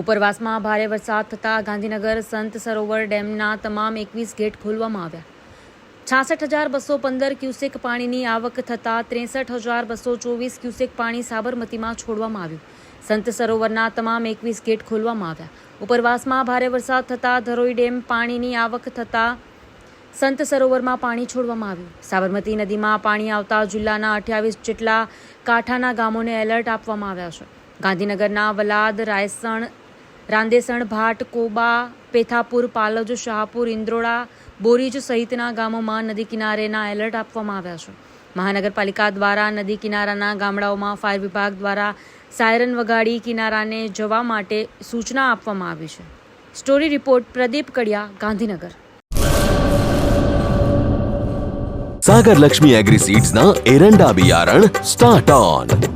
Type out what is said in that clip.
ઉપરવાસમાં ભારે વરસાદ થતાં ગાંધીનગર સંત સરોવર ડેમના તમામ એકવીસ ગેટ ખોલવામાં આવ્યા. છાસઠ હજાર બસો પંદર ક્યુસેક પાણીની આવક થતાં ત્રેસઠ હજાર બસો ચોવીસ ક્યુસેક પાણી સાબરમતીમાં છોડવામાં આવ્યું. સંત સરોવરના તમામ એકવીસ ગેટ ખોલવામાં આવ્યા. ઉપરવાસમાં ભારે વરસાદ થતાં ધરોઈ ડેમ પાણીની આવક થતાં સંત સરોવરમાં પાણી છોડવામાં આવ્યું. સાબરમતી નદીમાં પાણી આવતા જિલ્લાના અઠ્યાવીસ જેટલા કાંઠાના ગામોને એલર્ટ આપવામાં આવ્યા છે. ગાંધીનગરના વલાદ, રાયસણ રાંદેસણ, ભાટ, કોબા, પેથાપુર, પાલજ, શાહપુર ઇન્દ્રોડા બોરીજ સહિતના ગામોમાં નદી કિનારેના એલર્ટ આપવામાં આવ્યા છે. મહાનગરપાલિકા દ્વારા નદી કિનારાના ગામડાઓમાં ફાયર વિભાગ દ્વારા સાયરન વગાડી કિનારાને જવા માટે સૂચના આપવામાં આવી છે. Story report Pradeep Kadia, Gandhinagar. Sagar Laxmi agri સીડ્સના એરંડા બિયારણ સ્ટાર્ટ ઓન.